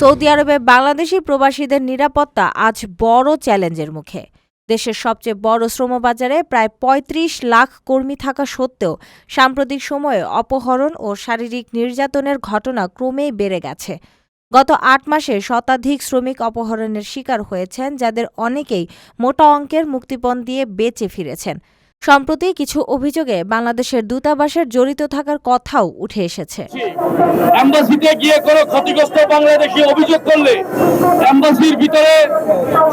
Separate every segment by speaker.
Speaker 1: Saudi আরবে বাংলাদেশি প্রবাসীদের নিরাপত্তা আজ বড় চ্যালেঞ্জের মুখে। দেশের সবচেয়ে বড় শ্রমবাজারে প্রায় ৩৫ লাখ কর্মী থাকা সত্ত্বেও সাম্প্রতিক সময়ে অপহরণ ও শারীরিক নির্যাতনের ঘটনা ক্রমেই বেড়ে গেছে। গত আট মাসে শতাধিক শ্রমিক অপহরণের শিকার হয়েছেন, যাদের অনেকেই মোটা অঙ্কের মুক্তিপণ দিয়ে বেঁচে ফিরেছেন। সম্প্রতি কিছু অভিযোগে বাংলাদেশের দূতাবাসের জড়িত থাকার কথাও উঠে এসেছে।
Speaker 2: এম্বাসিতে গিয়ে কোনো ক্ষতিগ্রস্ত বাংলাদেশি অভিযোগ করলে এম্বাসির ভিতরে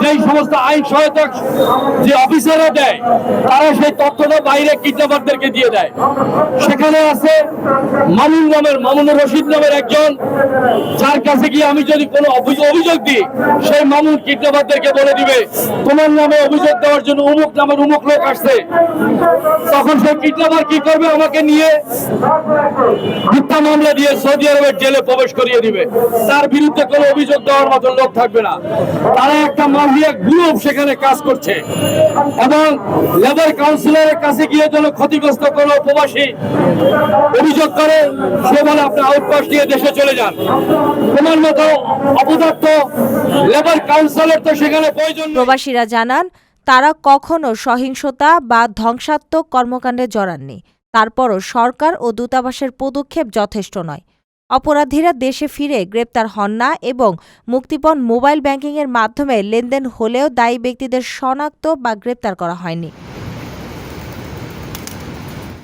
Speaker 2: যেই সমস্ত আইন সহায়তা যে অফিসাররা দেয়, তারা সেই তথ্যটা বাইরে কিডন্যাপারদেরকে দিয়ে দেয়। সেখানে আছে মামুন নামের, মামুনুর রশিদ নামের একজন যার কাছে গিয়ে আমি যদি কোনো অভিযোগ দিই, সেই মামুন কিডন্যাপারদেরকে বলে দিবে, তোমার নামে অভিযোগ দেওয়ার জন্য উমুক নামের উমুক লোক আসছে। তখন সেই কিডন্যাপার কি করবে? আমাকে নিয়ে মিথ্যা মামলা দিয়ে সৌদি আরবের জেলে প্রবেশ করিয়ে দিবে। তার বিরুদ্ধে কোনো অভিযোগ দেওয়ার মতো লোক থাকবে না। তারা একটা মাফিয়া গ্রুপ সেখানে কাজ করছে। এবং লেবার কাউন্সিলরের কাছে গিয়ে যেন ক্ষতিগ্রস্ত কোনো প্রবাসী অভিযোগ করে, সে বলে আপনি আউটপাস দিয়ে দেশে চলে যান। তোমার মতো অপদার্থ লেবার কাউন্সিলর তো সেখানে প্রয়োজন
Speaker 1: প্রবাসীরা জানান, তারা কখনো সহিংসতা বা ধ্বংসাত্মক কর্মকাণ্ডে জড়াননি। তারপরও সরকার ও দূতাবাসের পদক্ষেপ যথেষ্ট নয়। অপরাধীরা দেশে ফিরে গ্রেপ্তার হন না এবং মুক্তিপণ মোবাইল ব্যাংকিংয়ের মাধ্যমে লেনদেন হলেও দায়ী ব্যক্তিদের শনাক্ত বা গ্রেপ্তার করা হয়নি।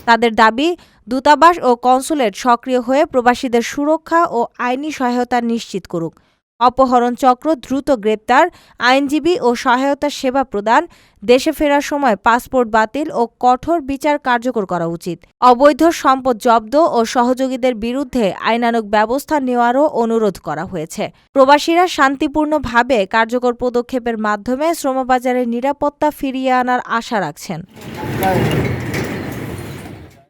Speaker 1: তাদের দাবি, দূতাবাস ও কনসুলেট সক্রিয় হয়ে প্রবাসীদের সুরক্ষা ও আইনি সহায়তা নিশ্চিত করুক। অপহরণ চক্র দ্রুত গ্রেপ্তার, আইনজীবী ও সহায়তা সেবা প্রদান, দেশে ফেরার সময় পাসপোর্ট বাতিল ও কঠোর বিচার কার্যকর করা উচিত। অবৈধ সম্পদ জব্দ ও সহযোগীদের বিরুদ্ধে আইনানুগ ব্যবস্থা নেওয়ারও অনুরোধ করা হয়েছে। প্রবাসীরা শান্তিপূর্ণভাবে কার্যকর পদক্ষেপের মাধ্যমে শ্রমবাজারের নিরাপত্তা ফিরিয়ে আনার আশা রাখছেন।